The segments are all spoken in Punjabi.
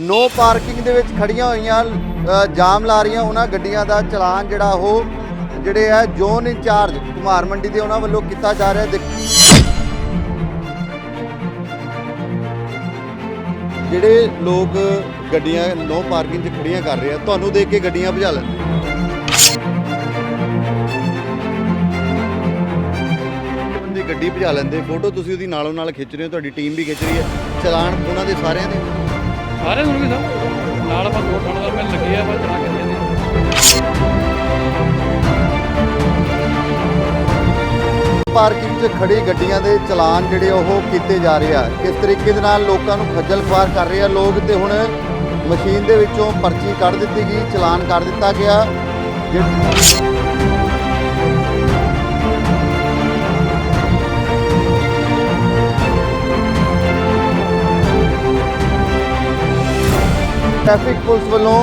ਨੋ ਪਾਰਕਿੰਗ ਦੇ ਵਿੱਚ ਖੜੀਆਂ ਹੋਈਆਂ ਜਾਮ ਲਾ ਰਹੀਆਂ ਉਹਨਾਂ ਗੱਡੀਆਂ ਦਾ ਚਲਾਨ ਜਿਹੜਾ ਉਹ ਜਿਹੜੇ ਹੈ ਜ਼ੋਨ ਇੰਚਾਰਜ ਕੁਮਾਰ ਮੰਡੀ ਦੇ ਉਹਨਾਂ ਵੱਲੋਂ ਕੀਤਾ ਜਾ ਰਿਹਾ। ਜਿਹੜੇ ਲੋਕ ਗੱਡੀਆਂ ਨੋ ਪਾਰਕਿੰਗ 'ਚ ਖੜੀਆਂ ਕਰ ਰਹੇ ਆ, ਤੁਹਾਨੂੰ ਦੇਖ ਕੇ ਗੱਡੀਆਂ ਭਜਾ ਲੈਂਦੇ ਬੰਦੇ ਗੱਡੀ ਭਜਾ ਲੈਂਦੇ, ਫੋਟੋ ਤੁਸੀਂ ਉਹਦੀ ਨਾਲੋਂ ਨਾਲ ਖਿੱਚ ਰਹੇ ਹੋ, ਤੁਹਾਡੀ ਟੀਮ ਵੀ ਖਿੱਚ ਰਹੀ ਹੈ, ਚਲਾਨ ਉਹਨਾਂ ਦੇ ਸਾਰਿਆਂ ਦੇ। ਸਾਰੇ ਸੁਣ ਗਏ ਸਰ ਨਾਲ ਆਪਾਂ ਦੋ ਥਾਣੇਦਾਰ ਮਿਲ ਲੱਗੇ ਆ, ਆਪਾਂ ਚਲਾ ਕੇ ਜਾਂਦੇ ਪਾਰਕਿੰਗ 'ਚ ਖੜੀ ਗੱਡੀਆਂ ਦੇ ਚਲਾਨ ਜਿਹੜੇ ਉਹ ਕੀਤੇ ਜਾ ਰਹੇ ਆ। ਕਿਸ ਤਰੀਕੇ ਦੇ ਨਾਲ ਲੋਕਾਂ ਨੂੰ ਖੱਜਲ ਖੁਆਰ ਕਰ ਰਹੇ ਆ ਲੋਕ ਤੇ ਹੁਣ ਮਸ਼ੀਨ ਦੇ ਵਿੱਚੋਂ ਪਰਚੀ ਕੱਢ ਦਿੱਤੀ ਗਈ, ਚਲਾਨ ਕਰ ਦਿੱਤਾ ਗਿਆ। ਟ੍ਰੈਫਿਕ ਪੁਲਿਸ ਵੱਲੋਂ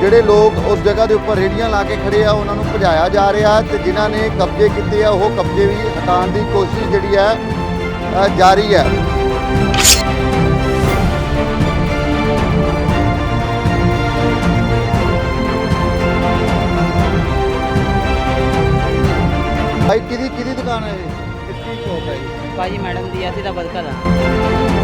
ਜਿਹੜੇ ਲੋਕ ਉਸ ਜਗ੍ਹਾ ਦੇ ਉੱਪਰ ਰੇੜੀਆਂ ਲਾ ਕੇ ਖੜੇ ਆ, ਉਹਨਾਂ ਨੂੰ ਭਜਾਇਆ ਜਾ ਰਿਹਾ ਤੇ ਜਿਨ੍ਹਾਂ ਨੇ ਕਬਜ਼ੇ ਕੀਤੇ ਆ, ਉਹ ਕਬਜ਼ੇ ਵੀ ਹਟਾਉਣ ਦੀ ਕੋਸ਼ਿਸ਼ ਜਿਹੜੀ ਹੈ ਜਾਰੀ ਹੈ ਭਾਈ, ਕਿਹਦੀ ਕਿਹਦੀ ਦੁਕਾਨ ਹੈ ਇਹ ਕਿਸਕੀ ਸ਼ੋਪ ਹੈ ਇਹ? ਭਾਜੀ, ਮੈਡਮ ਦੀ, ਅਸੀਂ ਤਾਂ ਬਦਕਾ ਦਾ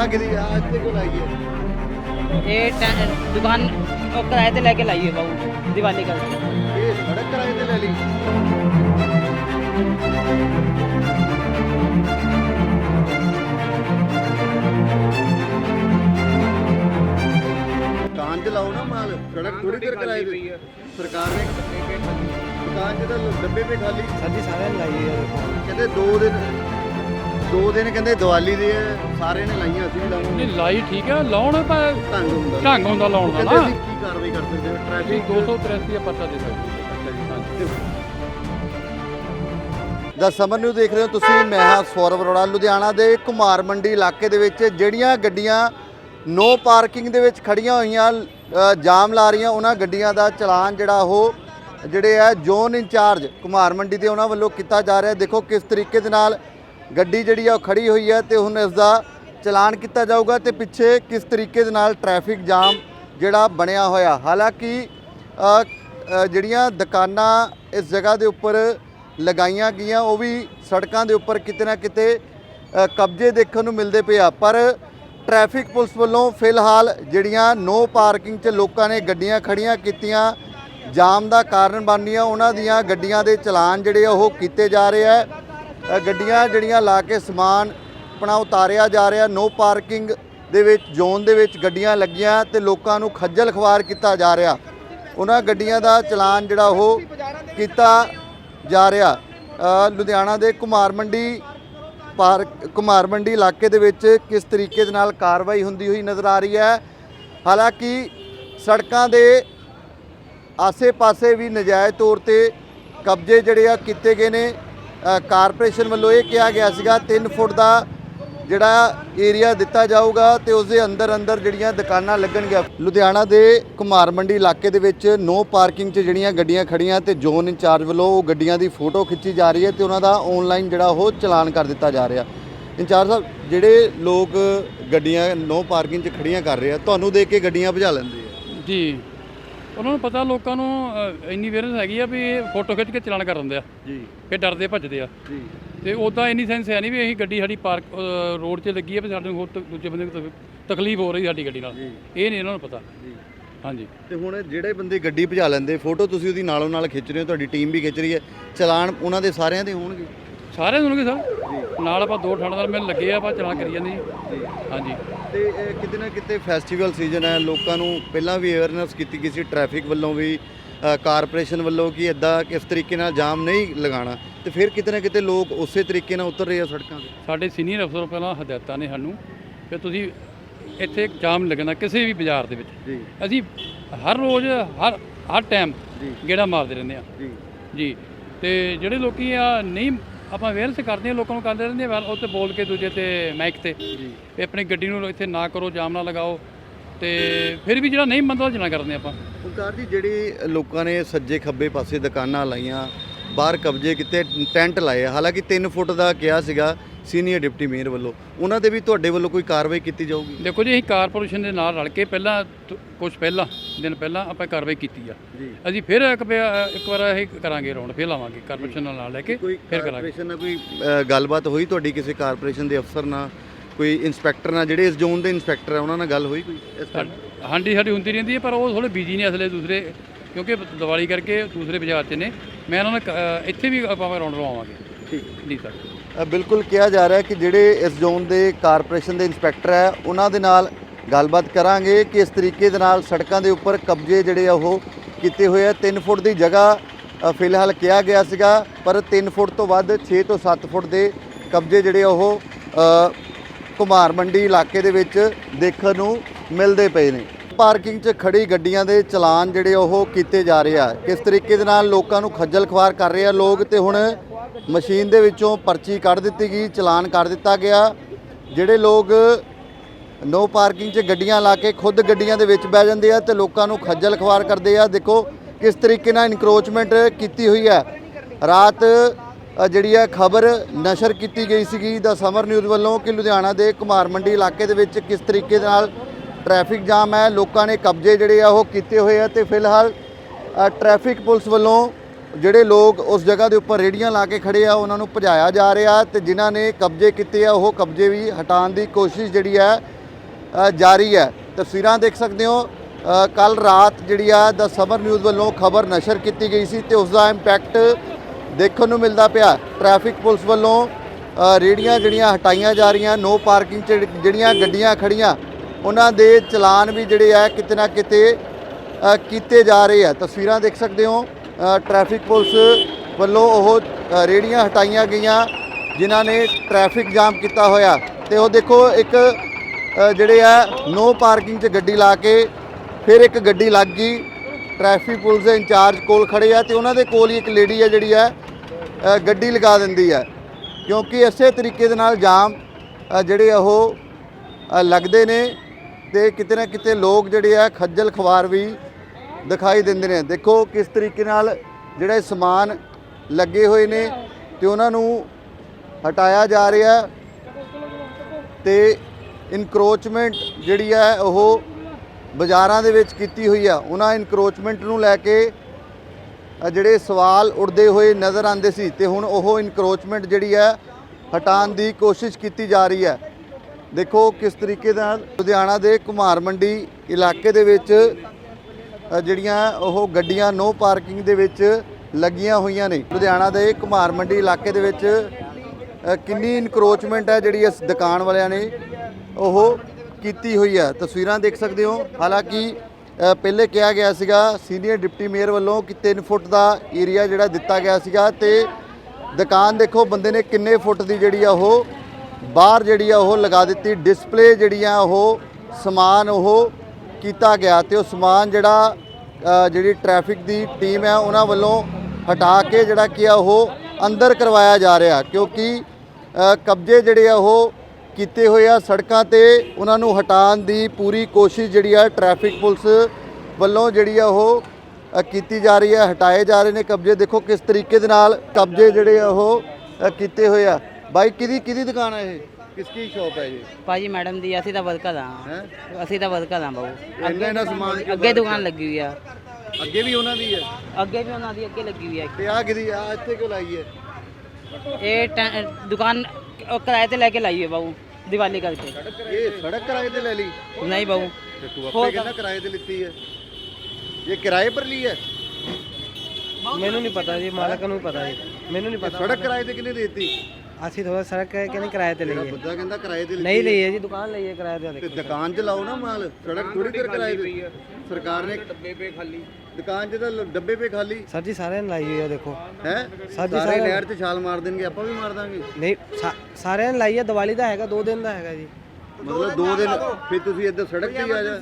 ਆ ਕਿਹਦੀ ਆ ਇੱਥੇ ਕੋਲ ਆਈ ਹੈ ਇਹ ਟੈ- ਦੁਕਾਨ ਉਹ ਕਿਰਾਏ ਤੇ ਲੈ ਕੇ ਲਾਈ ਹੈ ਬਾਬੂ ਦੀਵਾਲੀ ਕਰਕੇ। ਇਹ ਸੜਕ ਕਿਰਾਏ ਤੇ ਲੈ ਲਈ। ਦੁਕਾਨ 'ਚ ਲਾਓ ਨਾ ਮਾਲ ਸੜਕ ਥੋੜੀ ਦੇਰ ਕਿਰਾਏ ਤੇ। ਸਰਕਾਰ ਨੇ ਦੁਕਾਨ 'ਚ ਤਾਂ ਡੱਬੇ ਪੇ ਖਾਲੀ। ਸਾਡੀ ਸਾਰਿਆਂ ਨੇ ਲਾਈ ਹੈ ਕਹਿੰਦੇ ਦੋ ਦਿਨ ਦੋ ਦਿਨ ਕਹਿੰਦੇ ਦੀਵਾਲੀ ਦੇ ਆ, ਸਾਰੇ ਨੇ ਲਾਈਆਂ ਅਸੀਂ ਵੀ ਨਹੀਂ ਲਾਈ ਠੀਕ ਹੈ ਲਾਉਣ ਪਰ ਢੰਗ ਹੁੰਦਾ। ਢੰਗ ਹੁੰਦਾ ਲਾਉਣ ਦਾ ਕਹਿੰਦੇ ਨਾ। ਅਸੀਂ ਕੀ ਕਾਰਵਾਈ ਕਰ ਸਕਦੇ ਹਾਂ ਅਸੀਂ ਟ੍ਰੈਫਿਕ 283 ਦਾ ਪਰਚਾ ਦੇ ਸਕਦੇ ਦਾ ਸਮਰ ਨੂੰ ਦੇਖ ਰਹੇ ਹੋ ਤੁਸੀਂ ਮੈਂ ਹਾਂ ਸੌਰਵ ਅਰੋੜਾ। ਲੁਧਿਆਣਾ ਦੇ ਕੁਮਾਰ ਮੰਡੀ ਇਲਾਕੇ ਦੇ ਵਿੱਚ ਜਿਹੜੀਆਂ ਗੱਡੀਆਂ ਨੋ ਪਾਰਕਿੰਗ ਦੇ ਵਿੱਚ ਖੜੀਆਂ ਹੋਈਆਂ ਅ, ਜਾਮ ਲਾ ਰਹੀਆਂ ਉਹਨਾਂ ਗੱਡੀਆਂ ਦਾ ਚਲਾਨ ਜਿਹੜਾ ਉਹ ਜਿਹੜੇ ਹੈ ਜ਼ੋਨ ਇੰਚਾਰਜ ਕੁਮਾਰ ਮੰਡੀ ਦੇ ਉਹਨਾਂ ਵੱਲੋਂ ਕੀਤਾ ਜਾ ਰਿਹਾ। ਦੇਖੋ ਕਿਸ ਤਰੀਕੇ ਦੇ ਨਾਲ ਗੱਡੀ ਜਿਹੜੀ ਆ ਉਹ ਖੜੀ ਹੋਈ ਹੈ ਤੇ ਹੁਣ ਇਸ ਦਾ ਚਲਾਨ ਕੀਤਾ ਜਾਊਗਾ ਤੇ ਪਿੱਛੇ ਕਿਸ ਤਰੀਕੇ ਦੇ ਨਾਲ ਟ੍ਰੈਫਿਕ ਜਾਮ ਜਿਹੜਾ ਬਣਿਆ ਹੋਇਆ। ਹਾਲਾਂਕਿ ਜਿਹੜੀਆਂ ਦੁਕਾਨਾਂ ਇਸ ਜਗ੍ਹਾ ਦੇ ਉੱਪਰ ਲਗਾਈਆਂ ਗਈਆਂ, ਉਹ ਵੀ ਸੜਕਾਂ ਦੇ ਉੱਪਰ ਕਿਤੇ ਨਾ ਕਿਤੇ ਕਬਜ਼ੇ ਦੇਖਣ ਨੂੰ ਮਿਲਦੇ ਪਏ ਆ। ਪਰ ਟ੍ਰੈਫਿਕ ਪੁਲਿਸ ਵੱਲੋਂ ਫਿਲਹਾਲ ਜਿਹੜੀਆਂ ਨੋ ਪਾਰਕਿੰਗ 'ਚ ਲੋਕਾਂ ਨੇ ਗੱਡੀਆਂ ਖੜੀਆਂ ਕੀਤੀਆਂ, ਜਾਮ ਦਾ ਕਾਰਨ ਬਣਦੀਆਂ ਉਹਨਾਂ ਦੀਆਂ ਗੱਡੀਆਂ ਦੇ ਚਲਾਨ ਜਿਹੜੇ ਆ ਉਹ ਕੀਤੇ ਜਾ ਰਹੇ ਆ। ਗੱਡੀਆਂ ਜਿਹੜੀਆਂ ਲਾ ਕੇ ਸਮਾਨ ਆਪਣਾ ਉਤਾਰਿਆ ਜਾ ਰਿਹਾ ਨੋ ਪਾਰਕਿੰਗ ਦੇ ਵਿੱਚ ਜ਼ੋਨ ਦੇ ਵਿੱਚ ਗੱਡੀਆਂ ਲੱਗੀਆਂ ਤੇ ਲੋਕਾਂ ਨੂੰ ਖੱਜਲ ਖਵਾਰ ਕੀਤਾ ਜਾ ਰਿਹਾ। ਉਹਨਾਂ ਗੱਡੀਆਂ ਦਾ ਚਲਾਨ ਜਿਹੜਾ ਉਹ ਕੀਤਾ ਜਾ ਰਿਹਾ। ਲੁਧਿਆਣਾ ਦੇ ਕੁਮਾਰ ਮੰਡੀ ਪਾਰਕ ਕੁਮਾਰ ਮੰਡੀ ਇਲਾਕੇ ਦੇ ਵਿੱਚ ਕਿਸ ਤਰੀਕੇ ਦੇ ਨਾਲ ਕਾਰਵਾਈ ਹੁੰਦੀ ਹੋਈ ਨਜ਼ਰ ਆ ਰਹੀ ਹੈ? ਹਾਲਾਂਕਿ ਸੜਕਾਂ ਦੇ ਆਸੇ-ਪਾਸੇ ਵੀ ਨਜਾਇਜ਼ ਤੌਰ ਤੇ ਕਬਜ਼ੇ ਜਿਹੜੇ ਆ ਕੀਤੇ ਗਏ ਨੇ। ਕਾਰਪੋਰੇਸ਼ਨ ਵੱਲੋਂ ਇਹ ਕਿਹਾ ਗਿਆ ਸੀਗਾ 3 ਫੁੱਟ ਦਾ ਜਿਹੜਾ ਏਰੀਆ ਦਿੱਤਾ ਜਾਊਗਾ ਤੇ ਉਸ ਦੇ ਅੰਦਰ ਅੰਦਰ ਜਿਹੜੀਆਂ ਦੁਕਾਨਾਂ ਲੱਗਣਗੀਆਂ। ਲੁਧਿਆਣਾ ਦੇ ਕੁਮਾਰ ਮੰਡੀ ਇਲਾਕੇ ਦੇ ਵਿੱਚ ਨੋ ਪਾਰਕਿੰਗ 'ਚ ਜਿਹੜੀਆਂ ਗੱਡੀਆਂ ਖੜੀਆਂ ਤੇ ਜ਼ੋਨ ਇੰਚਾਰਜ ਵੱਲੋਂ ਉਹ ਗੱਡੀਆਂ ਦੀ ਫੋਟੋ ਖਿੱਚੀ ਜਾ ਰਹੀ ਹੈ ਤੇ ਉਹਨਾਂ ਦਾ ਆਨਲਾਈਨ ਜਿਹੜਾ ਉਹ ਚਲਾਨ ਕਰ ਦਿੱਤਾ ਜਾ ਰਿਹਾ। ਇੰਚਾਰਜ ਸਾਹਿਬ, ਜਿਹੜੇ ਲੋਕ ਗੱਡੀਆਂ ਨੋ ਪਾਰਕਿੰਗ 'ਚ ਖੜੀਆਂ ਕਰ ਰਹੇ ਆ, ਤੁਹਾਨੂੰ ਦੇਖ ਕੇ ਗੱਡੀਆਂ ਭਜਾ ਲੈਂਦੇ ਆ? ਜੀ। ਉਹਨਾਂ ਨੂੰ ਪਤਾ ਲੋਕਾਂ ਨੂੰ ਅ, ਇੰਨੀ ਵੇਰਨੈਸ ਹੈਗੀ ਆ ਵੀ ਇਹ ਫੋਟੋ ਖਿੱਚ ਕੇ ਚਲਾਨ ਕਰ ਦਿੰਦੇ ਆ। ਜੀ। ਫਿਰ ਡਰਦੇ ਭੱਜਦੇ ਆ। ਜੀ। ਤੇ ਉਦਾਂ ਇੰਨੀ ਸੈਂਸ ਹੈ ਨਹੀਂ ਵੀ ਅਸੀਂ ਗੱਡੀ ਸਾਡੀ ਪਾਰਕ ਰੋਡ 'ਤੇ ਲੱਗੀ ਆ ਵੀ ਸਾਡੇ ਨੂੰ ਹੋਰ ਤ- ਦੂਜੇ ਬੰਦੇ ਨੂੰ ਤਕ- ਤਕਲੀਫ ਹੋ ਰਹੀ ਸਾਡੀ ਗੱਡੀ ਨਾਲ। ਜੀ। ਇਹ ਨਹੀਂ ਇਹਨਾਂ ਨੂੰ ਪਤਾ। ਜੀ। ਹਾਂਜੀ। ਤੇ ਹੁਣ ਜਿਹੜੇ ਬੰਦੇ ਗੱਡੀ ਭਜਾ ਲੈਂਦੇ ਫੋਟੋ ਤੁਸੀਂ ਉਹਦੀ ਨਾਲੋਂ ਨਾਲ ਖਿੱਚ ਰਹੇ ਹੋ ਤੁਹਾਡੀ ਟੀਮ ਵੀ ਖਿੱਚ ਰਹੀ ਹੈ। ਚਲਾਨ ਉਹਨਾਂ ਦੇ ਸਾਰਿਆਂ ਦੇ ਹੋਣਗੇ? ਸਾਰੇ ਸੁਣਗੇ ਸਰ। ਨਾਲ ਆਪਾਂ ਦੋ ਥਾਣੇਦਾਰ ਮਿਲ ਲੱਗੇ ਆ ਆਪਾਂ ਚਲਾਨ ਕਰੀ ਜਾਂਦੇ ਜੀ। ਹਾਂਜੀ। ਤੇ ਇਹ ਕਿਤੇ ਨਾ ਕਿਤੇ ਫੈਸਟੀਵਲ ਸੀਜ਼ਨ ਹੈ ਲੋਕਾਂ ਨੂੰ ਪਹਿਲਾਂ ਵੀ ਅਵੇਅਰਨੈਸ ਕੀਤੀ ਗਈ ਸੀ ਟ੍ਰੈਫਿਕ ਵੱਲੋਂ ਵੀ ਅ, ਕਾਰਪੋਰੇਸ਼ਨ ਵੱਲੋਂ ਕਿ ਇਦਾਂ ਕਿਸ ਤਰੀਕੇ ਨਾਲ ਜਾਮ ਨਹੀਂ ਲਗਾਉਣਾ। ਤੇ ਫਿਰ ਕਿਤੇ ਨਾ ਕਿਤੇ ਲੋਕ ਉਸੇ ਤਰੀਕੇ ਨਾਲ ਉਤਰ ਰਹੇ ਆ ਸੜਕਾਂ ਤੇ। ਸਾਡੇ ਸੀਨੀਅਰ ਅਫਸਰ ਪਹਿਲਾਂ ਹਦਾਇਤਾਂ ਨੇ ਸਾਨੂੰ ਕਿ ਤੁਸੀਂ ਇੱਥੇ ਜਾਮ ਲੱਗਣਾ ਕਿਸੇ ਵੀ ਬਾਜ਼ਾਰ ਦੇ ਵਿੱਚ ਜੀ। ਅਸੀਂ ਹਰ ਰੋਜ਼ ਹਰ ਹਰ ਟਾਈਮ ਜੀ। ਗੇੜਾ ਮਾਰਦੇ ਰਹਿੰਦੇ ਆ ਜੀ। ਜੀ। ਤੇ ਜਿਹੜੇ ਲੋਕੀ ਆ ਨਹੀਂ ਆਪਾਂ ਅਵੇਅਰਨੈਸ ਕਰਦੇ ਹਾਂ ਲੋਕਾਂ ਨੂੰ ਕਰਦੇ ਰਹਿੰਦੇ ਆ ਉੱਤੇ ਬੋਲ ਕੇ ਦੂਜੇ ਤੇ ਮਾਈਕ ਤੇ ਵੀ ਆਪਣੀ ਗੱਡੀ ਨੂੰ ਇੱਥੇ ਨਾ ਕਰੋ ਜਾਮ ਨਾ ਲਗਾਓ ਤੇ ਫਿਰ ਵੀ ਜਿਹੜਾ ਨਹੀਂ ਮੰਨਦਾ ਉਹ ਜਨਾ ਕਰਦੇ ਆਪਾਂ ਓਂਕਾਰ ਜੀ ਜਿਹੜੀ ਲੋਕਾਂ ਨੇ ਸੱਜੇ ਖੱਬੇ ਪਾਸੇ ਦੁਕਾਨਾਂ ਲਾਈਆਂ ਬਾਹਰ ਕਬਜ਼ੇ ਕੀਤੇ ਟੈਂਟ ਲਾਏ। ਹਾਲਾਂਕਿ 3 ਫੁੱਟ ਦਾ ਕਿਹਾ ਸੀਗਾ ਸੀਨੀਅਰ ਡਿਪਟੀ ਮੇਅਰ ਵੱਲੋਂ ਉਹਨਾਂ ਦੇ ਵੀ ਤੁਹਾਡੇ ਵੱਲੋਂ ਕੋਈ ਕਾਰਵਾਈ ਕੀਤੀ ਜਾਊਗੀ? ਦੇਖੋ ਜੀ ਅਸੀਂ ਕਾਰਪੋਰੇਸ਼ਨ ਦੇ ਨਾਲ ਰਲ ਕੇ ਪਹਿਲਾਂ ਕੁਝ ਪਹਿਲਾਂ ਦਿਨ ਪਹਿਲਾਂ ਆਪਾਂ ਕਾਰਵਾਈ ਕੀਤੀ ਆ। ਜੀ। ਅਸੀਂ ਫਿਰ ਇੱਕ ਇੱਕ ਵਾਰ ਇਹ ਕਰਾਂਗੇ ਰੌਂਡ ਫਿਰ ਲਾਵਾਂਗੇ ਕਾਰਪੋਰੇਸ਼ਨ ਨਾਲ ਨਾਲ ਲੈ ਕੇ ਫਿਰ ਕਰਾਂਗੇ। ਕਾਰਪੋਰੇਸ਼ਨ ਨਾਲ ਕੋਈ ਗੱਲਬਾਤ ਹੋਈ ਤੁਹਾਡੀ ਕਿਸੇ ਕਾਰਪੋਰੇਸ਼ਨ ਦੇ ਅਫਸਰ ਨਾਲ? ਕੋਈ ਇਨਸਪੈਕਟਰ ਨਾਲ ਜਿਹੜੇ ਇਸ ਜ਼ੋਨ ਦੇ ਇਨਸਪੈਕਟਰ ਆ ਉਹਨਾਂ ਨਾਲ ਗੱਲ ਹੋਈ ਕੋਈ? ਹਾਂਜੀ ਸਾਡੀ ਹੁੰਦੀ ਰਹਿੰਦੀ ਹੈ ਪਰ ਉਹ ਥੋੜੇ ਬਿਜ਼ੀ ਨੇ ਅਸਲੇ ਦੂਸਰੇ ਕਿਉਂਕਿ ਦੀਵਾਲੀ ਕਰਕੇ ਦੂਸਰੇ ਬਾਜ਼ਾਰ 'ਚ ਨੇ। ਮੈਂ ਉਹਨਾਂ ਨਾਲ ਇੱਥੇ ਵੀ ਆਪਾਂ ਰੌਂਡ ਲਵਾਵਾਂਗੇ। ਠੀਕ ਜੀ ਸਰ ਬਿਲਕੁਲ ਕਿਹਾ ਜਾ ਰਿਹਾ ਕਿ ਜਿਹੜੇ ਇਸ ਜ਼ੋਨ ਦੇ ਕਾਰਪੋਰੇਸ਼ਨ ਦੇ ਇੰਸਪੈਕਟਰ ਹੈ ਉਹਨਾਂ ਦੇ ਨਾਲ ਗੱਲਬਾਤ ਕਰਾਂਗੇ ਕਿ ਇਸ ਤਰੀਕੇ ਦੇ ਨਾਲ ਸੜਕਾਂ ਦੇ ਉੱਪਰ ਕਬਜ਼ੇ ਜਿਹੜੇ ਆ ਉਹ ਕੀਤੇ ਹੋਏ ਆ। 3 ਫੁੱਟ ਦੀ ਜਗ੍ਹਾ ਫਿਲਹਾਲ ਕਿਹਾ ਗਿਆ ਸੀਗਾ ਪਰ 3 ਫੁੱਟ ਤੋਂ ਵੱਧ 6 ਤੋਂ 7 ਫੁੱਟ ਦੇ ਕਬਜ਼ੇ ਜਿਹੜੇ ਆ ਉਹ ਅ, ਕੁਮਾਰ ਮੰਡੀ ਇਲਾਕੇ ਦੇ ਵਿੱਚ ਦੇਖਣ ਨੂੰ ਮਿਲਦੇ ਪਏ ਨੇ। ਪਾਰਕਿੰਗ 'ਚ ਖੜੀ ਗੱਡੀਆਂ ਦੇ ਚਲਾਨ ਜਿਹੜੇ ਉਹ ਕੀਤੇ ਜਾ ਰਹੇ ਆ। ਕਿਸ ਤਰੀਕੇ ਦੇ ਨਾਲ ਲੋਕਾਂ ਨੂੰ ਖੱਜਲ ਖਵਾਰ ਕਰ ਰਹੇ ਆ ਲੋਕ ਤੇ ਹੁਣ ਮਸ਼ੀਨ ਦੇ ਵਿੱਚੋਂ ਪਰਚੀ ਕੱਢ ਦਿੱਤੀ ਗਈ, ਚਲਾਨ ਕਰ ਦਿੱਤਾ ਗਿਆ। ਜਿਹੜੇ ਲੋਕ ਨੋ ਪਾਰਕਿੰਗ 'ਚ ਗੱਡੀਆਂ ਲਾ ਕੇ ਖੁਦ ਗੱਡੀਆਂ ਦੇ ਵਿੱਚ ਬਹਿ ਜਾਂਦੇ ਆ ਤੇ ਲੋਕਾਂ ਨੂੰ ਖੱਜਲ ਖਵਾਰ ਕਰਦੇ ਆ। ਦੇਖੋ ਕਿਸ ਤਰੀਕੇ ਨਾਲ ਇਨਕਰੋਚਮੈਂਟ ਕੀਤੀ ਹੋਈ ਹੈ। ਰਾਤ ਜਿਹੜੀ ਹੈ ਖਬਰ ਨਸ਼ਰ ਕੀਤੀ ਗਈ ਸੀਗੀ ਦਾ ਸਮਰ ਨਿਊਜ਼ ਵੱਲੋਂ ਕਿ ਲੁਧਿਆਣਾ ਦੇ ਕੁਮਾਰ ਮੰਡੀ ਇਲਾਕੇ ਦੇ ਵਿੱਚ ਕਿਸ ਤਰੀਕੇ ਦੇ ਨਾਲ ਟ੍ਰੈਫਿਕ ਜਾਮ ਹੈ ਲੋਕਾਂ ਨੇ ਕਬਜ਼ੇ ਜਿਹੜੇ ਆ ਉਹ ਕੀਤੇ ਹੋਏ ਆ ਤੇ ਫਿਲਹਾਲ ਅ, ਟ੍ਰੈਫਿਕ ਪੁਲਿਸ ਵੱਲੋਂ ਜਿਹੜੇ ਲੋਕ ਉਸ ਜਗ੍ਹਾ ਦੇ ਉੱਪਰ ਰੇੜੀਆਂ ਲਾ ਕੇ ਖੜੇ ਆ ਉਹਨਾਂ ਨੂੰ ਭਜਾਇਆ ਜਾ ਰਿਹਾ ਤੇ ਜਿਨ੍ਹਾਂ ਨੇ ਕਬਜ਼ੇ ਕੀਤੇ ਆ ਉਹ ਕਬਜ਼ੇ ਵੀ ਹਟਾਉਣ ਦੀ ਕੋਸ਼ਿਸ਼ ਜਿਹੜੀ ਹੈ ਜਾਰੀ ਹੈ। ਤਸਵੀਰਾਂ ਦੇਖ ਸਕਦੇ ਹੋ ਕੱਲ ਰਾਤ ਜਿਹੜੀ ਆ ਦਾ ਸਬਰ ਨਿਊਜ਼ ਵੱਲੋਂ ਖਬਰ ਨਸ਼ਰ ਕੀਤੀ ਗਈ ਸੀ ਤੇ ਉਸ ਦਾ ਇੰਪੈਕਟ ਦੇਖਣ ਨੂੰ ਮਿਲਦਾ ਪਿਆ। ਟ੍ਰੈਫਿਕ ਪੁਲਿਸ ਵੱਲੋਂ ਅ, ਰੇਹੜੀਆਂ ਜਿਹੜੀਆਂ ਹਟਾਈਆਂ ਜਾ ਰਹੀਆਂ ਨੋ ਪਾਰਕਿੰਗ 'ਚ ਜਿਹੜੀਆਂ ਗੱਡੀਆਂ ਖੜੀਆਂ ਉਹਨਾਂ ਦੇ ਚਲਾਨ ਵੀ ਜਿਹੜੇ ਆ ਕਿਤੇ ਨਾ ਕਿਤੇ ਕੀਤੇ ਜਾ ਰਹੇ ਆ। ਤਸਵੀਰਾਂ ਦੇਖ ਸਕਦੇ ਹੋ। ਅ, ਟ੍ਰੈਫਿਕ ਪੁਲਿਸ ਵੱਲੋਂ ਉਹ ਅ, ਰੇਹੜੀਆਂ ਹਟਾਈਆਂ ਗਈਆਂ ਜਿਨ੍ਹਾਂ ਨੇ ਟ੍ਰੈਫਿਕ ਜਾਮ ਕੀਤਾ ਹੋਇਆ। ਤੇ ਉਹ ਦੇਖੋ ਇੱਕ ਜਿਹੜੇ ਆ ਨੋ ਪਾਰਕਿੰਗ 'ਚ ਗੱਡੀ ਲਾ ਕੇ ਫਿਰ ਇੱਕ ਗੱਡੀ ਲੱਗ ਗਈ। ਟ੍ਰੈਫਿਕ ਪੁਲਿਸ ਦੇ ਇੰਚਾਰਜ ਕੋਲ ਖੜੇ ਆ ਤੇ ਉਹਨਾਂ ਦੇ ਕੋਲ ਹੀ ਇੱਕ ਲੇਡੀ ਆ ਜਿਹੜੀ ਆ ਗੱਡੀ ਲਗਾ ਦਿੰਦੀ ਹੈ ਕਿਉਂਕਿ ਇਸੇ ਤਰੀਕੇ ਦੇ ਨਾਲ ਜਾਮ ਜਿਹੜੇ ਆ ਉਹ ਲੱਗਦੇ ਨੇ। ਤੇ ਕਿਤੇ ਨਾ ਕਿਤੇ ਲੋਕ ਜਿਹੜੇ ਆ ਖੱਜਲ ਖਵਾਰ ਵੀ ਦਿਖਾਈ ਦਿੰਦੇ ਨੇ। ਦੇਖੋ ਕਿਸ ਤਰੀਕੇ ਨਾਲ ਜਿਹੜੇ ਸਮਾਨ ਲੱਗੇ ਹੋਏ ਨੇ ਤੇ ਉਹਨਾਂ ਨੂੰ ਹਟਾਇਆ ਜਾ ਰਿਹਾ ਤੇ ਇਨਕਰੋਚਮੈਂਟ ਜਿਹੜੀ ਹੈ ਉਹ ਬਾਜ਼ਾਰਾਂ ਦੇ ਵਿੱਚ ਕੀਤੀ ਹੋਈ ਆ। ਉਹਨਾਂ ਇਨਕਰੋਚਮੈਂਟ ਨੂੰ ਲੈ ਕੇ ਜਿਹੜੇ ਸਵਾਲ ਉੱਠਦੇ ਹੋਏ ਨਜ਼ਰ ਆਉਂਦੇ ਸੀ ਤੇ ਹੁਣ ਉਹ ਇਨਕਰੋਚਮੈਂਟ ਜਿਹੜੀ ਹੈ ਹਟਾਉਣ ਦੀ ਕੋਸ਼ਿਸ਼ ਕੀਤੀ ਜਾ ਰਹੀ ਹੈ ਦੇਖੋ ਕਿਸ ਤਰੀਕੇ ਨਾਲ ਲੁਧਿਆਣਾ ਦੇ ਕੁਮਾਰ ਮੰਡੀ ਇਲਾਕੇ ਦੇ ਵਿੱਚ ਜਿਹੜੀਆਂ ਉਹ ਗੱਡੀਆਂ ਨੋ ਪਾਰਕਿੰਗ ਦੇ ਵਿੱਚ ਲੱਗੀਆਂ ਹੋਈਆਂ ਨੇ। ਲੁਧਿਆਣਾ ਦੇ ਕੁਮਾਰ ਮੰਡੀ ਇਲਾਕੇ ਦੇ ਵਿੱਚ ਕਿੰਨੀ ਇਨਕਰੋਚਮੈਂਟ ਹੈ ਜਿਹੜੀ ਇਸ ਦੁਕਾਨ ਵਾਲਿਆਂ ਨੇ ਉਹ ਕੀਤੀ ਹੋਈ ਹੈ। ਤਸਵੀਰਾਂ ਦੇਖ ਸਕਦੇ ਹੋ। ਹਾਲਾਂਕਿ ਪਹਿਲੇ ਕਿਹਾ ਗਿਆ ਸੀਗਾ ਸੀਨੀਅਰ ਡਿਪਟੀ ਮੇਅਰ ਵੱਲੋਂ ਕਿ 3 ਫੁੱਟ ਦਾ ਏਰੀਆ ਜਿਹੜਾ ਦਿੱਤਾ ਗਿਆ ਸੀਗਾ ਤੇ ਦੁਕਾਨ ਦੇਖੋ ਬੰਦੇ ਨੇ ਕਿੰਨੇ ਫੁੱਟ ਦੀ ਜਿਹੜੀ ਆ ਉਹ ਬਾਹਰ ਜਿਹੜੀ ਆ ਉਹ ਲਗਾ ਦਿੱਤੀ ਡਿਸਪਲੇ ਜਿਹੜੀਆਂ ਉਹ ਸਮਾਨ ਉਹ ਕੀਤਾ ਗਿਆ ਤੇ ਉਹ ਸਮਾਨ ਜਿਹੜਾ ਜਿਹੜੀ ਟ੍ਰੈਫਿਕ ਦੀ ਟੀਮ ਹੈ ਉਹਨਾਂ ਵੱਲੋਂ ਹਟਾ ਕੇ ਜਿਹੜਾ ਕੀ ਆ ਉਹ ਅੰਦਰ ਕਰਵਾਇਆ ਜਾ ਰਿਹਾ ਕਿਉਂਕਿ ਕਬਜ਼ੇ ਜਿਹੜੇ ਆ ਉਹ ਕੀਤੇ ਹੋਏ ਆ ਸੜਕਾਂ ਤੇ ਉਹਨਾਂ ਨੂੰ ਹਟਾਉਣ ਦੀ ਪੂਰੀ ਕੋਸ਼ਿਸ਼ ਜਿਹੜੀ ਆ ਟ੍ਰੈਫਿਕ ਪੁਲਿਸ ਵੱਲੋਂ ਜਿਹੜੀ ਆ ਉਹ ਕੀਤੀ ਜਾ ਰਹੀ ਹੈ ਹਟਾਏ ਜਾ ਰਹੇ ਨੇ ਕਬਜ਼ੇ। ਦੇਖੋ ਕਿਸ ਤਰੀਕੇ ਦੇ ਨਾਲ ਕਬਜ਼ੇ ਜਿਹੜੇ ਆ ਉਹ ਕੀਤੇ ਹੋਏ ਆ। ਬਾਈ ਕਿਹਦੀ ਕਿਹਦੀ ਦੁਕਾਨ ਹੈ ਇਹ? ਕਿਸ ਕੀ ਸ਼ਾਪ ਹੈ ਇਹ? ਭਾਜੀ ਮੈਡਮ ਦੀ ਅਸੀਂ ਤਾਂ ਆ ਹੈ। ਅਸੀਂ ਤਾਂ ਵਰਕਰ ਆ ਬਾਬੂ ਇੰਨਾ ਇੰਨਾ ਸਮਾਨ ਕਿਉਂ ਅੱਗੇ ਦੁਕਾਨ ਲੱਗੀ ਹੋਈ ਆ। ਅੱਗੇ ਵੀ ਉਹਨਾਂ ਦੀ ਹੈ ਅੱਗੇ ਵੀ ਉਹਨਾਂ ਦੀ ਅੱਗੇ ਲੱਗੀ ਹੋਈ ਤੇ ਆ ਕਿਹਦੀ ਆ? ਇੱਥੇ ਕਿਉਂ ਲਾਈ ਹੈ ਇਹ ਟੈ- ਦੁਕਾਨ ਉਹ ਕਿਰਾਏ ਤੇ ਲੈ ਕੇ ਲਾਈ ਹੋਈ ਬਾਬੂ ਦੀਵਾਲੀ ਕਰਕੇ। ਇਹ ਸੜਕ ਕਿਰਾਏ ਤੇ ਲੈ ਲਈ? ਨਹੀਂ ਬਾਬੂ ਤੇ ਤੂੰ ਆਪੇ ਕਹਿੰਦਾ ਕਿਰਾਏ ਤੇ ਲਿੱਤੀ ਹੈ ਇਹ ਕਿਰਾਏ ਪਰ ਲਈ ਹੈ ਮੈਨੂੰ ਨਹੀਂ ਪਤਾ ਜੀ ਮਾਲਕ ਨੂੰ ਪਤਾ ਜੀ। ਮੈਨੂੰ ਨਹੀਂ ਇਹ ਸੜਕ ਕਿਰਾਏ ਤੇ ਕਿਹਨੇ ਦੇਤੀ? ਅਸੀਂ ਥੋੜਾ ਸੜਕ ਕਹਿੰਦੇ ਕਿਰਾਏ ਤੇ ਲਈਏ। ਬੰਦਾ ਕਹਿੰਦਾ ਕਿਰਾਏ ਤੇ ਨਹੀਂ ਲਈ ਹੈ ਜੀ ਦੁਕਾਨ ਲਈ ਹੈ ਕਿਰਾਏ ਤੇ ਤੇ ਦੁਕਾਨ 'ਚ ਲਾਓ ਨਾ ਮਾਲ ਸੜਕ ਥੋੜੀ ਦੇਰ ਕਿਰਾਏ ਤੇ। ਸਰਕਾਰ ਨੇ ਡੱਬੇ ਪੇ ਖਾਲੀ। ਦੁਕਾਨ 'ਚ ਤਾਂ ਲ- ਡੱਬੇ ਪੇ ਖਾਲੀ। ਸਰ ਜੀ ਸਾਰਿਆਂ ਨੇ ਲਾਈ ਹੋਈ ਹੈ ਦੇਖੋ। ਹੈ? ਸਰ ਜੀ, ਸਾਰੇ ਨਹਿਰ 'ਚ ਛਾਲ ਮਾਰ ਦੇਣਗੇ ਆਪਾਂ ਵੀ ਮਾਰ ਦਾਂਗੇ। ਨਹੀਂ ਸਾ- ਸਾਰਿਆਂ ਨੇ ਲਾਈ ਹੈ ਦੀਵਾਲੀ ਦਾ ਹੈਗਾ 2 ਦਿਨ ਦਾ ਹੈਗਾ ਜੀ। ਮਤਲਬ ਦੋ ਦਿਨ ਫਿਰ ਤੁਸੀਂ ਇੱਧਰ ਸੜਕ ਤੇ ਹੀ ਆ ਜਾ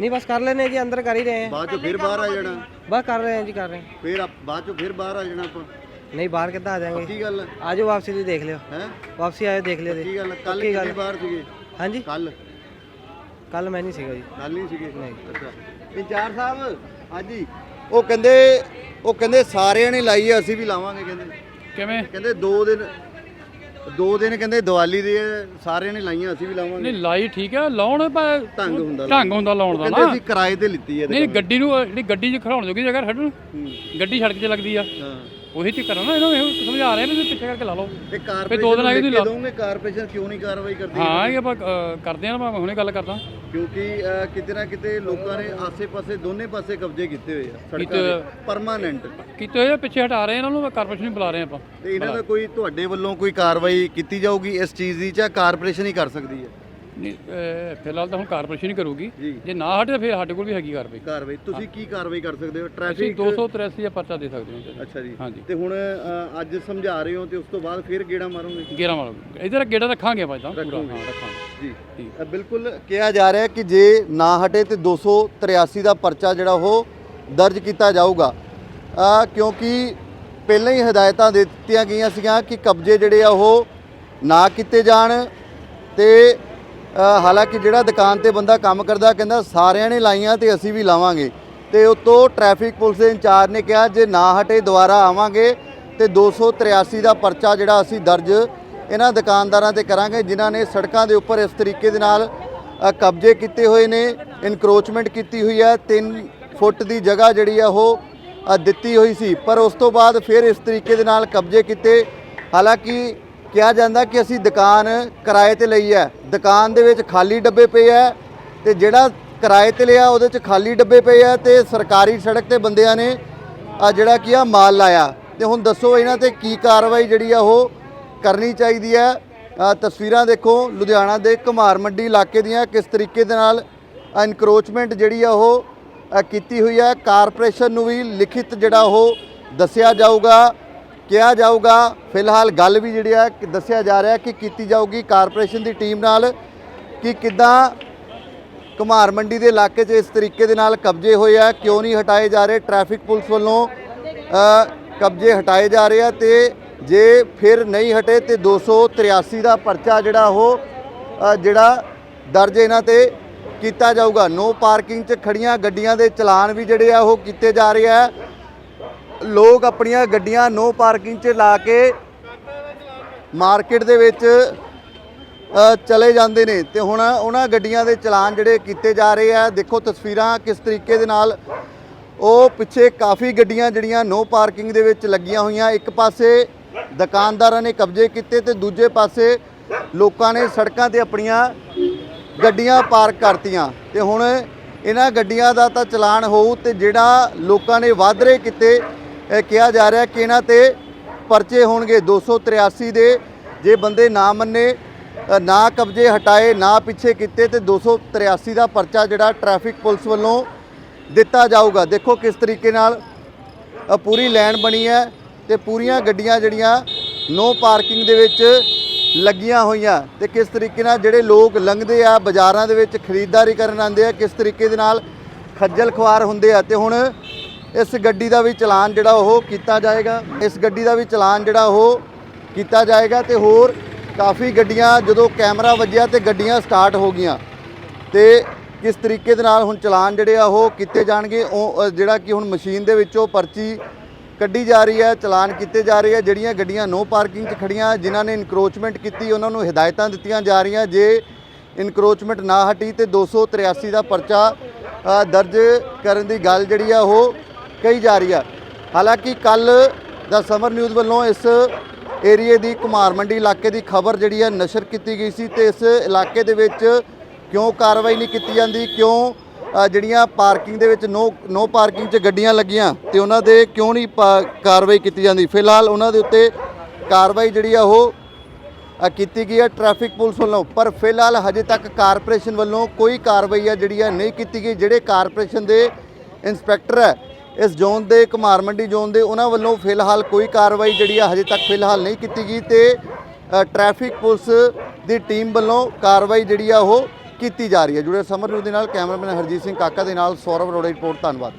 ਨਹੀਂ। ਬਸ ਕਰ ਲੈਨੇ ਜੀ ਅੰਦਰ ਕਰ ਹੀ ਰਹੇ ਹਾਂ ਬਾਅਦ 'ਚ ਫਿਰ ਬਾਹਰ ਆ ਜਾਣਾ। ਬਸ ਕਰ ਰਹੇ ਹਾਂ ਜੀ ਕਰ ਰਹੇ ਹਾਂ ਫਿਰ ਆਪ- ਬਾਅਦ 'ਚ ਫਿਰ ਬਾਹਰ ਆ ਜਾਣਾ ਆਪਾਂ। ਨਹੀਂ ਬਾਹਰ ਕਿੱਦਾਂ ਆ ਜਾਵਾਂਗੇ? ਕੀ ਗੱਲ। ਆਜੋ ਵਾਪਸੀ ਦੀ ਦੇਖ ਲਿਓ। ਹੈ? ਵਾਪਸੀ ਆਇਓ ਦੇਖ ਲਿਓ ਕੀ ਗੱਲ ਕੱਲ। ਕਿੰਨੇ ਬਾਹਰ ਸੀਗੇ? ਹਾਂਜੀ। ਕੱਲ ਕੱਲ ਮੈਂ ਨਹੀਂ ਸੀਗਾ ਜੀ। ਕੱਲ ਨਹੀਂ ਸੀਗੇ? ਨਹੀਂ। ਅੱਛਾ। ਇੰਚਾਰਜ ਸਾਹਿਬ ਹਾਂਜੀ। ਉਹ ਕਹਿੰਦੇ ਉਹ ਕਹਿੰਦੇ ਸਾਰਿਆਂ ਨੇ ਲਾਈ ਹੈ ਅਸੀਂ ਵੀ ਲਾਵਾਂਗੇ ਕਹਿੰਦੇ। ਕਿਵੇਂ? ਕਹਿੰਦੇ ਦੋ ਦਿਨ ਦੋ ਦਿਨ ਕਹਿੰਦੇ ਦੀਵਾਲੀ ਦੇ ਸਾਰਿਆਂ ਨੇ ਲਾਈਆਂ ਅਸੀਂ ਵੀ ਲਾਵਾਂਗੇ। ਨਹੀਂ ਲਾਈ ਠੀਕ ਹੈ ਲਾਉਣ ਪਰ ਢੰਗ ਹੁੰਦਾ ਢੰਗ ਹੁੰਦਾ ਲਾਉਣ ਦਾ ਕਹਿੰਦੇ ਨਾ। ਅਸੀਂ ਕਿਰਾਏ ਤੇ ਲਿੱਤੀ ਹੈ ਨਹੀਂ ਗੱਡੀ ਨੂੰ ਜਿਹੜੀ ਗੱਡੀ 'ਚ ਖੜਾਉਣ ਜੋਗੀ ਜਗ੍ਹਾ ਛੱਡਣ ਗੱਡੀ ਸੜਕ 'te ਲੱਗਦੀ ਆ। ਹਾਂ। ਉਹੀ ਤੇ ਕਰਨਾ ਇਹਨਾਂ ਨੂੰ ਸਮਝਾ ਰਹੇ ਨੇ ਵੀ ਪਿੱਛੇ ਕਰਕੇ ਲਾ ਲਓ। ਤੇ ਫਿਰ ਦੋ ਦਿਨ ਆ ਕੇ ਕਾਰਪੋਰੇਸ਼ਨ ਤੁਸੀਂ ਲਾ- ਦੋਗੇ ਕਾਰਪੋਰੇਸ਼ਨ ਕਿਉਂ ਨਹੀਂ ਕਾਰਵਾਈ ਕਰਦੀ? ਹਾਂ ਇਹ ਆਪਾਂ ਅ, ਕਰਦੇ ਆ ਮੈਂ ਹੁਣੇ ਗੱਲ ਕਰਦਾ। ਕਿਉਂਕਿ ਅਹ, ਕਿਤੇ ਨਾ ਕਿਤੇ ਲੋਕਾਂ ਨੇ ਆਸੇ-ਪਾਸੇ ਦੋਨੇ ਪਾਸੇ ਕਬਜ਼ੇ ਕੀਤੇ ਹੋਏ ਆ ਸੜਕਾਂ ਦੇ। ਪਰਮਾਨੈਂਟ ਕੀਤੇ ਹੋਏ ਆ, ਪਿੱਛੇ ਹਟਾ ਰਹੇ ਇਹਨਾਂ ਨੂੰ ਕਾਰਪੋਰੇਸ਼ਨ ਨੂੰ ਬੁਲਾ ਰਹੇ ਆਪਾਂ। ਤੇ ਇਹਨਾਂ ਦਾ ਕੋਈ ਤੁਹਾਡੇ ਵੱਲੋਂ ਕੋਈ ਕਾਰਵਾਈ ਕੀਤੀ ਜਾਊਗੀ ਇਸ ਚੀਜ਼ ਦੀ ਜਾਂ ਕਾਰਪੋਰੇਸ਼ਨ ਹੀ ਕਰ ਸਕਦੀ ਹੈ? ਨਹੀਂ ਫਿਲਹਾਲ ਤਾਂ ਹੁਣ ਕਾਰਪੋਰੇਸ਼ਨ ਹੀ ਕਰੂਗੀ। ਜੀ। ਜੇ ਨਾ ਹਟੇ ਤਾਂ ਫਿਰ ਸਾਡੇ ਕੋਲ ਵੀ ਹੈਗੀ ਕਾਰਵਾਈ। ਕਾਰਵਾਈ। ਤੁਸੀਂ ਕੀ ਕਾਰਵਾਈ ਕਰ ਸਕਦੇ ਹੋ? ਅਸੀਂ ਟ੍ਰੈਫਿਕ 283 ਦਾ ਪਰਚਾ ਦੇ ਸਕਦੇ ਹਾਂ ਅੱਛਾ ਜੀ। ਹਾਂਜੀ। ਤੇ ਹੁਣ ਅੱਜ ਸਮਝਾ ਰਹੇ ਹੋ ਤੇ ਉਸ ਤੋਂ ਬਾਅਦ ਫਿਰ ਗੇੜਾ ਮਾਰੋਗੇ? 11 ਵਾਲਾ ਇਧਰ ਗੇੜਾ ਰੱਖਾਂਗੇ ਆਪਾਂ ਤਾਂ। ਪੂਰਾ ਰੱਖੋਗੇ। ਹਾਂ ਰੱਖਾਂਗੇ। ਜੀ। ਅ, ਬਿਲਕੁਲ ਕਿਹਾ ਜਾ ਰਿਹਾ ਕਿ ਜੇ ਨਾ ਹਟੇ ਤੇ 283 ਦਾ ਪਰਚਾ ਜਿਹੜਾ ਉਹ ਦਰਜ ਕੀਤਾ ਜਾਊਗਾ। ਅ, ਕਿਉਂਕਿ ਪਹਿਲਾਂ ਹੀ ਹਦਾਇਤਾਂ ਦੇ ਦਿੱਤੀਆਂ ਗਈਆਂ ਸੀਗੀਆਂ ਕਿ ਕਬਜ਼ੇ ਜਿਹੜੇ ਆ ਉਹ ਨਾ ਕੀਤੇ ਜਾਣ ਤੇ ਹਾਲਾਂਕਿ ਜਿਹੜਾ ਦੁਕਾਨ ਤੇ ਬੰਦਾ ਕੰਮ ਕਰਦਾ, ਕਹਿੰਦਾ ਸਾਰਿਆਂ ਨੇ ਲਾਈਆਂ ਤੇ ਅਸੀਂ ਵੀ ਲਾਵਾਂਗੇ। ਤੇ ਉਤੋਂ ਟ੍ਰੈਫਿਕ ਪੁਲਿਸ ਦੇ ਇੰਚਾਰਜ ਨੇ ਕਿਹਾ, ਜੇ ਨਾ ਹਟੇ ਦੁਬਾਰਾ ਆਵਾਂਗੇ ਤੇ 283 ਦਾ ਪਰਚਾ ਜਿਹੜਾ ਅਸੀਂ ਦਰਜ ਇਹਨਾਂ ਦੁਕਾਨਦਾਰਾਂ ਤੇ ਕਰਾਂਗੇ, ਜਿਨ੍ਹਾਂ ਨੇ ਸੜਕਾਂ ਦੇ ਉੱਪਰ ਇਸ ਤਰੀਕੇ ਦੇ ਨਾਲ ਕਬਜ਼ੇ ਕੀਤੇ ਹੋਏ ਨੇ ਇਨਕਰੋਚਮੈਂਟ ਕੀਤੀ ਹੋਈ ਹੈ 3 ਫੁੱਟ ਦੀ ਜਗ੍ਹਾ ਜਿਹੜੀ ਆ ਉਹ ਦਿੱਤੀ ਹੋਈ ਸੀ। ਪਰ ਉਸ ਤੋਂ ਬਾਅਦ ਫਿਰ ਇਸ ਤਰੀਕੇ ਦੇ ਨਾਲ ਕਬਜ਼ੇ ਕੀਤੇ। ਹਾਲਾਂਕਿ ਕਿਹਾ ਜਾਂਦਾ ਕਿ ਅਸੀਂ ਦੁਕਾਨ ਕਿਰਾਏ ਤੇ ਲਈ ਹੈ। ਦੁਕਾਨ ਦੇ ਵਿੱਚ ਖਾਲੀ ਡੱਬੇ ਪਏ ਹੈ ਤੇ ਜਿਹੜਾ ਕਿਰਾਏ ਤੇ ਲਿਆ ਉਹਦੇ 'ਚ ਖਾਲੀ ਡੱਬੇ ਪਏ ਆ ਤੇ ਸਰਕਾਰੀ ਸੜਕ ਤੇ ਬੰਦਿਆਂ ਨੇ ਆ ਜਿਹੜਾ ਕੀ ਆ ਮਾਲ ਲਾਇਆ। ਤੇ ਹੁਣ ਦੱਸੋ ਇਹਨਾਂ ਤੇ ਕੀ ਕਾਰਵਾਈ ਜਿਹੜੀ ਆ ਉਹ ਕਰਨੀ ਚਾਹੀਦੀ ਹੈ। ਤਸਵੀਰਾਂ ਦੇਖੋ, ਲੁਧਿਆਣਾ ਦੇ ਕੁਮਾਰ ਮੰਡੀ ਇਲਾਕੇ ਦੀਆਂ ਕਿਸ ਤਰੀਕੇ ਦੇ ਨਾਲ ਇਨਕਰੋਚਮੈਂਟ ਜਿਹੜੀ ਆ ਉਹ ਕੀਤੀ ਹੋਈ ਹੈ। ਕਾਰਪੋਰੇਸ਼ਨ ਨੂੰ ਵੀ ਲਿਖਿਤ ਜਿਹੜਾ ਉਹ ਦੱਸਿਆ ਜਾਊਗਾ। ਕਿਹਾ ਜਾਊਗਾ। ਫਿਲਹਾਲ ਗੱਲ ਵੀ ਜਿਹੜੀ ਆ, ਦੱਸਿਆ ਜਾ ਰਿਹਾ ਕਿ ਕੀਤੀ ਜਾਊਗੀ ਕਾਰਪੋਰੇਸ਼ਨ ਦੀ ਟੀਮ ਨਾਲ ਕਿ ਕਿੱਦਾਂ ਕੁਮਾਰ ਮੰਡੀ ਦੇ ਇਲਾਕੇ 'ਚ ਇਸ ਤਰੀਕੇ ਦੇ ਨਾਲ ਕਬਜ਼ੇ ਹੋਏ ਆ, ਕਿਉਂ ਨਹੀਂ ਹਟਾਏ ਜਾ ਰਹੇ ਟ੍ਰੈਫਿਕ ਪੁਲਿਸ ਵੱਲੋਂ। ਕਬਜ਼ੇ ਹਟਾਏ ਜਾ ਰਹੇ ਆ ਤੇ ਜੇ ਫਿਰ ਨਹੀਂ ਹਟੇ ਤੇ 283 ਦਾ ਪਰਚਾ ਜਿਹੜਾ ਉਹ ਜਿਹੜਾ ਦਰਜ ਇਹਨਾਂ ਤੇ ਕੀਤਾ ਜਾਊਗਾ। ਨੋ ਪਾਰਕਿੰਗ 'ਚ ਖੜੀਆਂ ਗੱਡੀਆਂ ਦੇ ਚਲਾਨ ਵੀ ਜਿਹੜੇ ਆ ਉਹ ਕੀਤੇ ਜਾ ਰਹੇ ਆ। ਲੋਕ ਆਪਣੀਆਂ ਗੱਡੀਆਂ ਨੋ ਪਾਰਕਿੰਗ 'ਚ ਲਾ ਕੇ ਮਾਰਕੀਟ ਦੇ ਵਿੱਚ ਚਲੇ ਜਾਂਦੇ ਨੇ। ਤੇ ਹੁਣ ਉਹਨਾਂ ਗੱਡੀਆਂ ਦੇ ਚਲਾਨ ਜਿਹੜੇ ਕੀਤੇ ਜਾ ਰਹੇ ਆ, ਦੇਖੋ ਤਸਵੀਰਾਂ ਕਿਸ ਤਰੀਕੇ ਦੇ ਨਾਲ। ਉਹ ਪਿੱਛੇ ਕਾਫੀ ਗੱਡੀਆਂ ਜਿਹੜੀਆਂ ਨੋ ਪਾਰਕਿੰਗ ਦੇ ਵਿੱਚ ਲੱਗੀਆਂ ਹੋਈਆਂ। ਇੱਕ ਪਾਸੇ ਦੁਕਾਨਦਾਰਾਂ ਨੇ ਕਬਜ਼ੇ ਕੀਤੇ ਤੇ ਦੂਜੇ ਪਾਸੇ ਲੋਕਾਂ ਨੇ ਸੜਕਾਂ ਤੇ ਆਪਣੀਆਂ ਗੱਡੀਆਂ ਪਾਰਕ ਕਰਤੀਆਂ। ਤੇ ਹੁਣ ਇਹਨਾਂ ਗੱਡੀਆਂ ਦਾ ਤਾਂ ਚਲਾਨ ਹੋਊ ਤੇ ਜਿਹੜਾ ਲੋਕਾਂ ਨੇ ਵਾਧਰੇ ਕੀਤੇ ਇਹ ਕਿਹਾ ਜਾ ਰਿਹਾ ਕਿ ਇਹਨਾਂ ਤੇ ਪਰਚੇ ਹੋਣਗੇ। 283 ਦੇ ਜੇ ਬੰਦੇ ਨਾ ਮੰਨੇ ਨਾ ਕਬਜ਼ੇ ਹਟਾਏ, ਨਾ ਪਿੱਛੇ ਕੀਤੇ, ਤੇ 283 ਦਾ ਪਰਚਾ ਜਿਹੜਾ ਟ੍ਰੈਫਿਕ ਪੁਲਿਸ ਵੱਲੋਂ ਦਿੱਤਾ ਜਾਊਗਾ। ਦੇਖੋ ਕਿਸ ਤਰੀਕੇ ਨਾਲ ਪੂਰੀ ਲਾਈਨ ਬਣੀ ਹੈ ਤੇ ਪੂਰੀਆਂ ਗੱਡੀਆਂ ਜਿਹੜੀਆਂ ਨੋ ਪਾਰਕਿੰਗ ਦੇ ਵਿੱਚ ਲੱਗੀਆਂ ਹੋਈਆਂ ਤੇ ਕਿਸ ਤਰੀਕੇ ਨਾਲ ਜਿਹੜੇ ਲੋਕ ਲੰਘਦੇ ਆ, ਬਾਜ਼ਾਰਾਂ ਦੇ ਵਿੱਚ ਖਰੀਦਦਾਰੀ ਕਰਨ ਆਉਂਦੇ ਆ, ਕਿਸ ਤਰੀਕੇ ਦੇ ਨਾਲ ਖੱਜਲ ਖੁਆਰ ਹੁੰਦੇ ਆ। ਤੇ ਹੁਣ ਇਸ ਗੱਡੀ ਦਾ ਵੀ ਚਲਾਨ ਜਿਹੜਾ ਉਹ ਕੀਤਾ ਜਾਏਗਾ। ਇਸ ਗੱਡੀ ਦਾ ਵੀ ਚਲਾਨ ਜਿਹੜਾ ਉਹ ਕੀਤਾ ਜਾਏਗਾ ਤੇ ਹੋਰ ਕਾਫੀ ਗੱਡੀਆਂ ਜਦੋਂ ਕੈਮਰਾ ਵੱਜਿਆ ਤੇ ਗੱਡੀਆਂ ਸਟਾਰਟ ਹੋ ਗਈਆਂ। ਤੇ ਕਿਸ ਤਰੀਕੇ ਦੇ ਨਾਲ ਹੁਣ ਚਲਾਨ ਜਿਹੜੇ ਆ ਉਹ ਕੀਤੇ ਜਾਣਗੇ, ਉਹ ਜਿਹੜਾ ਕਿ ਹੁਣ ਮਸ਼ੀਨ ਦੇ ਵਿੱਚੋਂ ਪਰਚੀ ਕੱਢੀ ਜਾ ਰਹੀ ਹੈ, ਚਲਾਨ ਕੀਤੇ ਜਾ ਰਹੇ ਆ ਜਿਹੜੀਆਂ ਗੱਡੀਆਂ ਨੋ ਪਾਰਕਿੰਗ 'ਚ ਖੜੀਆਂ ਜਿਨ੍ਹਾਂ ਨੇ ਇਨਕਰੋਚਮੈਂਟ ਕੀਤੀ, ਉਹਨਾਂ ਨੂੰ ਹਦਾਇਤਾਂ ਦਿੱਤੀਆਂ ਜਾ ਰਹੀਆਂ। ਜੇ ਇਨਕਰੋਚਮੈਂਟ ਨਾ ਹਟੀ ਤੇ 283 ਦਾ ਪਰਚਾ ਦਰਜ ਕਰਨ ਦੀ ਗੱਲ ਜਿਹੜੀ ਆ ਉਹ ਕਹੀ ਜਾ ਰਹੀ ਆ। ਹਾਲਾਂਕਿ ਕੱਲ ਦਾ ਸਮਰ ਨਿਊਜ਼ ਵੱਲੋਂ ਇਸ ਏਰੀਏ ਦੀ ਕੁਮਾਰ ਮੰਡੀ ਇਲਾਕੇ ਦੀ ਖਬਰ ਜਿਹੜੀ ਹੈ ਨਸ਼ਰ ਕੀਤੀ ਗਈ ਸੀ ਤੇ ਇਸ ਇਲਾਕੇ ਦੇ ਵਿੱਚ ਕਿਉਂ ਕਾਰਵਾਈ ਨਹੀਂ ਕੀਤੀ ਜਾਂਦੀ, ਕਿਉਂ ਜਿਹੜੀਆਂ ਪਾਰਕਿੰਗ ਦੇ ਵਿੱਚ ਨੋ ਨੋ ਪਾਰਕਿੰਗ 'ਚ ਗੱਡੀਆਂ ਲੱਗੀਆਂ ਤੇ ਉਹਨਾਂ ਦੇ ਕਿਉਂ ਨਹੀਂ ਪਾ- ਕਾਰਵਾਈ ਕੀਤੀ ਜਾਂਦੀ। ਫਿਲਹਾਲ ਉਹਨਾਂ ਦੇ ਉੱਤੇ ਕਾਰਵਾਈ ਜਿਹੜੀ ਆ ਉਹ ਕੀਤੀ ਗਈ ਹੈ ਟ੍ਰੈਫਿਕ ਪੁਲਿਸ ਵੱਲੋਂ। ਪਰ ਫਿਲਹਾਲ ਹਜੇ ਤੱਕ ਕਾਰਪੋਰੇਸ਼ਨ ਵੱਲੋਂ ਕੋਈ ਕਾਰਵਾਈ ਆ ਜਿਹੜੀ ਆ ਨਹੀਂ ਕੀਤੀ ਗਈ, ਜਿਹੜੇ ਕਾਰਪੋਰੇਸ਼ਨ ਦੇ ਇੰਸਪੈਕਟਰ ਹੈ ਇਸ ਜ਼ੋਨ ਦੇ ਕੁਮਾਰ ਮੰਡੀ ਜ਼ੋਨ ਦੇ ਉਹਨਾਂ ਵੱਲੋਂ ਫਿਲਹਾਲ ਕੋਈ ਕਾਰਵਾਈ ਜਿਹੜੀ ਆ ਹਜੇ ਤੱਕ ਫਿਲਹਾਲ ਨਹੀਂ ਕੀਤੀ ਗਈ ਤੇ ਅ, ਟ੍ਰੈਫਿਕ ਪੁਲਿਸ ਦੀ ਟੀਮ ਵੱਲੋਂ ਕਾਰਵਾਈ ਜਿਹੜੀ ਆ ਉਹ ਕੀਤੀ ਜਾ ਰਹੀ ਹੈ। ਜੁੜੇ ਸਮਰ ਨਿਊਜ਼ ਦੇ ਨਾਲ ਕੈਮਰਾਮੈਨ ਹਰਜੀਤ ਸਿੰਘ ਕਾਕਾ ਦੇ ਨਾਲ ਸੌਰਵ ਅਰੋੜਾ ਰਿਪੋਰਟ ਧੰਨਵਾਦ।